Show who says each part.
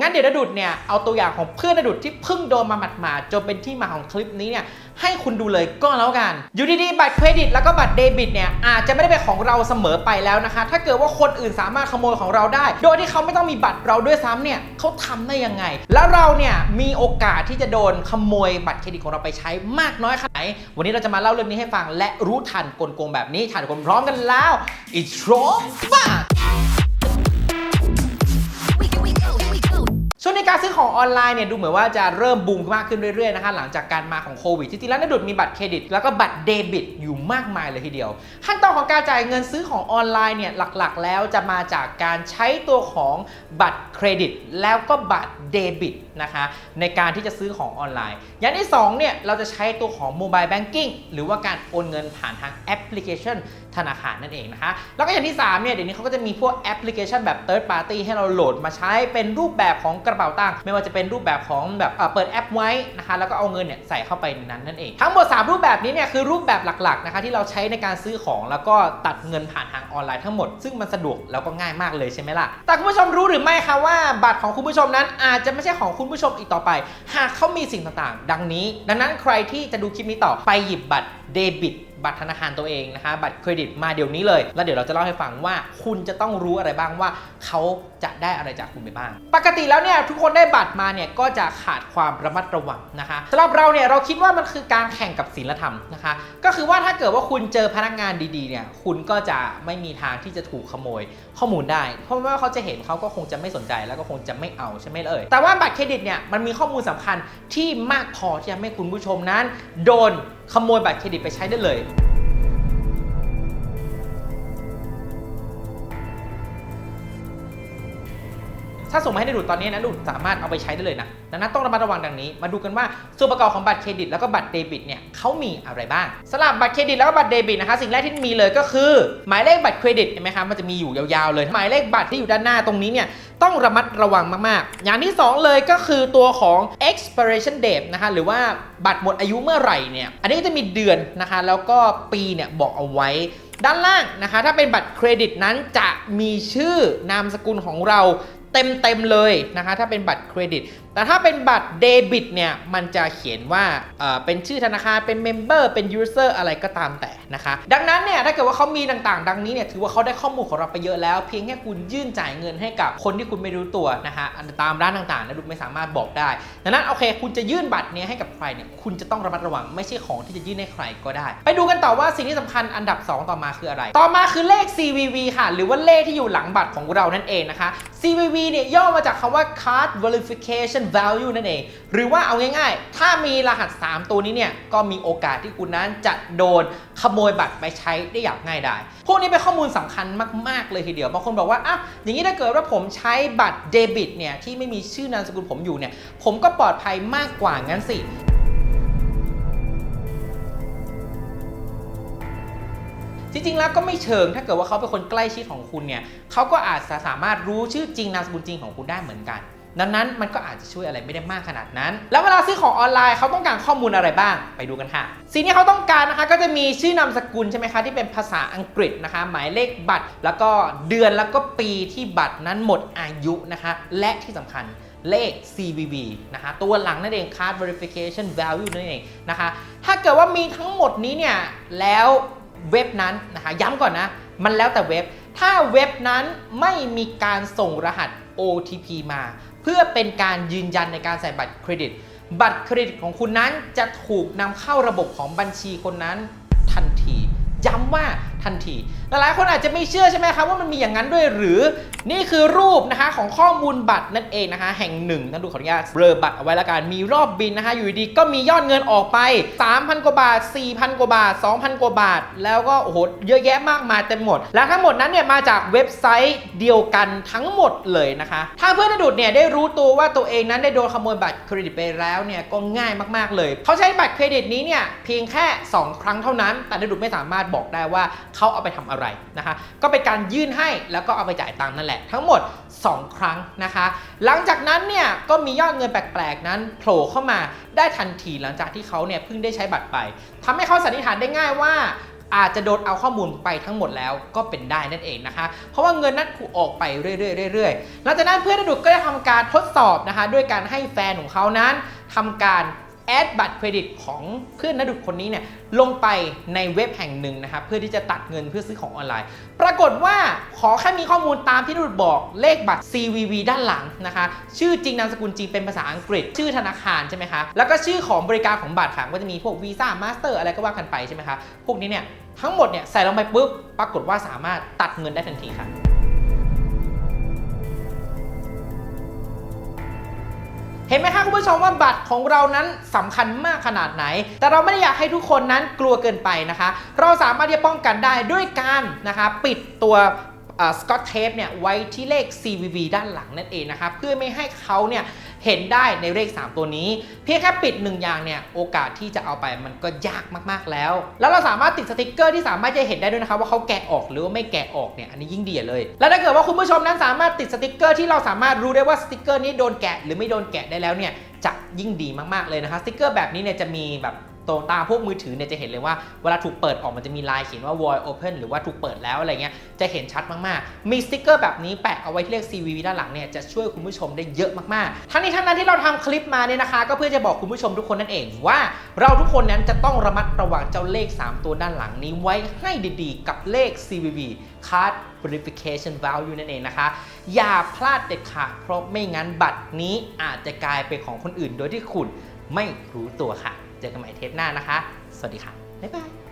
Speaker 1: งั้นเดี๋ยวณดุดเนี่ยเอาตัวอย่างของเพื่อนณดุดที่เพิ่งโดนมาหมาดๆจนเป็นที่มาของคลิปนี้เนี่ยให้คุณดูเลยก็แล้วกัน อยู่ดีๆบัตรเครดิตแล้วก็บัตรเดบิตเนี่ยอาจจะไม่ได้เป็นของเราเสมอไปแล้วนะคะ ถ้าเกิดว่าคนอื่นสามารถขโมยของเราได้ โดยที่เขาไม่ต้องมีบัตรเราด้วยซ้ำเนี่ยเขาทำได้ยังไง แล้วเราเนี่ยมีโอกาสที่จะโดนขโมยบัตรเครดิตของเราไปใช้มากน้อยขนาดไหนวันนี้เราจะมาเล่าเรื่องนี้ให้ฟังและรู้ทันกลโกงแบบนี้ทันคนพร้อมกันแล้ว It's strong fast ช่ ในการซื้อของออนไลน์เนี่ยดูเหมือนว่าจะเริ่มบูมมากขึ้นเรื่อยๆนะคะหลังจากการมาของโควิดจริงๆแล้วในดุดมีบัตรเครดิต แล้วก็บัตรเดบิตอยู่มากมายเลยทีเดียว ขั้นตอนของการจ่ายเงินซื้อของออนไลน์เนี่ยหลักๆ แล้วจะมาจากการใช้ตัวของบัตรเครดิตแล้วก็บัตรเดบิตนะคะในการที่จะซื้อของออนไลน์ อย่างที่สองเนี่ยเราจะใช้ตัวของโมบายแบงกิ้งหรือว่าการโอนเงินผ่านทางแอปพลิเคชันธนาคารนั่นเองนะคะ แล้วก็อย่างที่3เนี่ยเดี๋ยวนี้เขาก็จะมีพวกแอปพลิเคชันแบบ third party ให้เราโหลดมาใช้เป็นรูปแบบของกระเป๋าตังค์ไม่ว่าจะเป็นรูปแบบของแบบเอ่อเปิดแอปไว้นะคะแล้วก็เอาเงินเนี่ยใส่เข้าไปในนั้นนั่นเอง ทั้งหมด 3 รูปแบบนี้เนี่ยคือรูปแบบหลักๆนะคะที่เราใช้ในการซื้อของแล้วก็ตัดเงินผ่านทางออนไลน์ทั้งหมด ซึ่งมันสะดวกแล้วก็ง่ายมากเลยใช่ไหมล่ะแต่คุณผู้ชมรู้หรือไม่คะว่าว่าบัตรของคุณผู้ชมนั้นอาจจะไม่ใช่ของคุณผู้ชมอีกต่อไป หากเขามีสิ่งต่างๆ ดังนี้ ดังนั้นใครที่จะดูคลิปนี้ต่อไปหยิบบัตรเดบิต บัตรธนาคารตัวเองนะคะ บัตรเครดิตมาเดี๋ยวนี้เลย แล้วเดี๋ยวเราจะเล่าให้ฟังว่าคุณจะต้องรู้อะไรบ้างว่าเขาจะได้อะไรจากคุณไปบ้าง ปกติแล้วเนี่ยทุกคนได้บัตรมาเนี่ยก็จะขาดความระมัดระวังนะคะสำหรับเราเนี่ยเราคิดว่ามันคือการแข่งกับศีลธรรมนะคะ ก็คือว่าถ้าเกิดว่าคุณเจอพนักงานดีๆเนี่ยคุณก็จะไม่มีทางที่จะถูกขโมยข้อมูลได้ เพราะว่าเขาจะเห็นเขาก็คงจะไม่สนใจแล้วก็คงจะไม่เอาใช่ไหมเอ่ยแต่ว่าบัตรเครดิตเนี่ยมันมีข้อมูลสำคัญที่มากพอที่จะให้คุณผู้ชมนั้น โดนขโมยบัตรเครดิตไปใช้ได้เลย ถ้าส่งมาให้ได้ดูตอนนี้นะดูสามารถเอาไปใช้ได้เลยนะดังนั้นต้องระมัดระวังดังนี้ มาดูกันว่าส่วนประกอบของบัตรเครดิตแล้วก็บัตรเดบิตเนี่ยเขามีอะไรบ้างสำหรับบัตรเครดิตแล้วก็บัตรเดบิตนะคะสิ่งแรกที่มีเลยก็คือ หมายเลขบัตรเครดิตเห็นไหมคะมันจะมีอยู่ยาวๆเลย หมายเลขบัตรที่อยู่ด้านหน้าตรงนี้เนี่ยต้องระมัดระวังมากๆ อย่างที่สองเลยก็คือตัวของ expiration date นะคะหรือว่าบัตรหมดอายุเมื่อไหร่เนี่ยอันนี้ก็จะมีเดือนนะคะแล้วก็ปีเนี่ยบอกเอาไว้ด้านล่างนะคะถ้าเป็นบัตรเครดิตนั้นจะมีชื่อนามสกุลของเรา เต็มๆเลยนะคะถ้าเป็นบัตรเครดิต แต่ถ้าเป็นบัตรเดบิตเนี่ย มันจะเขียนว่าเป็นชื่อธนาคาร เป็นเมมเบอร์ เป็นยูเซอร์อะไรก็ตามแต่นะคะ ดังนั้นเนี่ย ถ้าเกิดว่าเขามีต่างๆ ดังนี้เนี่ย ถือว่าเขาได้ข้อมูลของเราไปเยอะแล้ว เพียงแค่คุณยื่นจ่ายเงินให้กับคนที่คุณไม่รู้ตัวนะคะตามร้านต่างๆนะดูไม่สามารถบอกได้ ดังนั้นโอเค คุณจะยื่นบัตรเนี้ให้กับใครเนี่ย คุณจะต้องระมัดระวัง ไม่ใช่ของที่จะยื่นให้ใครก็ได้ ไปดูกันต่อว่าสิ่งที่สำคัญอันดับ 2 ต่อมาคืออะไร ต่อมาคือเลข CVV ค่ะ หรือว่าเลขที่อยู่หลังบัตรของเรานั่นเองนะคะ CVV เนี่ยย่อมาจากคำว่า Card Verification Value นั่นเอง หรือว่าเอาง่ายๆ ถ้ามีรหัส 3 ตัวนี้เนี่ย ก็มีโอกาสที่คุณนั้นจะโดนขโมยบัตรไปใช้ได้อย่างง่ายดาย พวกนี้เป็นข้อมูลสำคัญมาก ๆ เลยทีเดียว บางคนบอกว่าอะอย่างนี้ถ้าเกิดว่าผมใช้บัตรเดบิตเนี่ยที่ไม่มีชื่อนามสกุลผมอยู่เนี่ย ผมก็ปลอดภัยมากกว่างั้นสิจริงๆ แล้วก็ไม่เชิงถ้าเกิดว่าเขาเป็นคนใกล้ชิดของคุณเนี่ยเขาก็อาจจะสามารถรู้ชื่อจริงนามสกุลจริงของคุณได้เหมือนกัน ดังนั้นมันก็อาจจะช่วยอะไรไม่ได้มากขนาดนั้น แล้วเวลาซื้อของออนไลน์เขาต้องการข้อมูลอะไรบ้างไปดูกันค่ะ สิ่งที่เขาต้องการนะคะก็จะมีชื่อนามสกุลใช่ไหมคะที่เป็นภาษาอังกฤษนะคะ หมายเลขบัตร แล้วก็เดือนแล้วก็ปีที่บัตรนั้นหมดอายุนะคะ และที่สำคัญเลข CVV นะคะตัวหลังนั่นเอง Card Verification Value นั่นเองนะคะ ถ้าเกิดว่ามีทั้งหมดนี้เนี่ยแล้วเว็บนั้นนะคะย้ำก่อนนะ มันแล้วแต่เว็บ ถ้าเว็บนั้นไม่มีการส่งรหัส OTP มา พื่อเป็นการยืนยันในการใส่บัตรเครดิต บัตรเครดิตของคุณนั้นจะถูกนำเข้าระบบของบัญชีคนนั้นทันที ย้ำว่า ทันที หลายๆคนอาจจะไม่เชื่อใช่ไหมครับว่ามันมีอย่างนั้นด้วยหรือนี่คือรูปนะคะของข้อมูลบัตรนั่นเองนะคะ แห่งหนึ่งท่านดูขออนุญาตเบลอบัตรเอาไว้ละกันมีรอบบินนะคะ อยู่ดีก็มียอดเงินออกไป 3,000 กว่าบาท 4,000 กว่าบาท 2,000 กว่าบาท แล้วก็โอ้โหเยอะแยะมากมายเต็มหมด และทั้งหมดนั้นเนี่ยมาจากเว็บไซต์เดียวกันทั้งหมดเลยนะคะ ถ้าเพื่อนอดุดเนี่ยได้รู้ตัวว่าตัวเองนั้นได้โดนขโมยบัตรเครดิตไปแล้วเนี่ยก็ง่ายมากๆเลยเขาใช้บัตรเครดิตนี้เนี่ยเพียงแค่ 2 ครั้งเท่านั้น แต่อดุดไม่สามารถบอกได้ว่าเขาเอาไปทำอะไรนะคะ ก็เป็นการยื่นให้แล้วก็เอาไปจ่ายตังค์นั่นแหละ ทั้งหมด 2 ครั้งนะคะ หลังจากนั้นเนี่ยก็มียอดเงินแปลกๆ นั้นโผล่เข้ามาได้ทันทีหลังจากที่เขาเนี่ยเพิ่งได้ใช้บัตรไปทำให้เขาสันนิษฐานได้ง่ายว่าอาจจะโดนเอาข้อมูลไปทั้งหมดแล้วก็เป็นได้นั่นเองนะคะ เพราะว่าเงินนั้นถูกออกไปเรื่อยๆเรื่อยๆหลังจากนั้นเพื่อนดุดก็ได้ทำการทดสอบนะคะ ด้วยการให้แฟนของเขานั้นทำการ แอดบัตรเครดิตของเพื่อนนักดุคนนี้เนี่ยลงไปในเว็บแห่งหนึ่งนะครับเพื่อที่จะตัดเงินเพื่อซื้อของออนไลน์ ปรากฏว่าขอแค่มีข้อมูลตามที่นักดุบอกเลขบัตร CVV ด้านหลังนะคะ ชื่อจริงนามสกุลจริงเป็นภาษาอังกฤษ ชื่อธนาคารใช่ไหมคะแล้วก็ชื่อของบริการของบัตรค่ะก็จะมีพวกวีซ่ามาสเตอร์อะไรก็ว่ากันไปใช่ไหมคะพวกนี้เนี่ยทั้งหมดเนี่ยใส่ลงไปปุ๊บปรากฏว่าสามารถตัดเงินได้ทันทีค่ะ ห็นไหมคะคุณผู้ชมว่าบัตรของเรานั้นสำคัญมากขนาดไหน แต่เราไม่ได้อยากให้ทุกคนนั้นกลัวเกินไปนะคะ เราสามารถที่จะป้องกันได้ด้วยการนะคะปิดตัวสกอตเทปเนี่ยไว้ที่เลข CVV ด้านหลังนั่นเองนะคะเพื่อไม่ให้เขาเนี่ย เห็นได้ในเลข 3 ตัวนี้ เพียงแค่ปิด 1 อย่างเนี่ยโอกาสที่จะเอาไปมันก็ยากมากๆแล้ว แล้วเราสามารถติดสติกเกอร์ที่สามารถจะเห็นได้ด้วยนะครับว่าเขาแกะออกหรือว่าไม่แกะออกเนี่ยอันนี้ยิ่งดีเลย แล้วถ้าเกิดว่าคุณผู้ชมนั้นสามารถติดสติกเกอร์ที่เราสามารถรู้ได้ว่าสติกเกอร์นี้โดนแกะหรือไม่โดนแกะได้แล้วเนี่ยจะยิ่งดีมากๆเลยนะคะสติกเกอร์แบบนี้เนี่ยจะมีแบบ ตัวตาพวกมือถือเนี่ยจะเห็นเลยว่าเวลาถูกเปิดออกมันจะมีลายเขียนว่า void open หรือว่าถูกเปิดแล้วอะไรเงี้ยจะเห็นชัดมากๆ มีสติกเกอร์แบบนี้แปะเอาไว้ที่เลข CVV ด้านหลังเนี่ยจะช่วยคุณผู้ชมได้เยอะมากๆ ทั้งนี้ทั้งนั้นที่เราทำคลิปมาเนี่ยนะคะ ก็เพื่อจะบอกคุณผู้ชมทุกคนนั่นเองว่า เราทุกคนนั้นจะต้องระมัดระวังเจ้าเลข 3 ตัวด้านหลังนี้ไว้ให้ดีๆ กับเลข CVV Card Verification Value นั่นเองนะคะ อย่าพลาดเด็ดขาดเพราะไม่งั้นบัตรนี้อาจจะกลายเป็นของคนอื่นโดยที่คุณไม่รู้ตัวค่ะ เจอกันใหม่เทปหน้านะคะ สวัสดีค่ะ บ๊ายบาย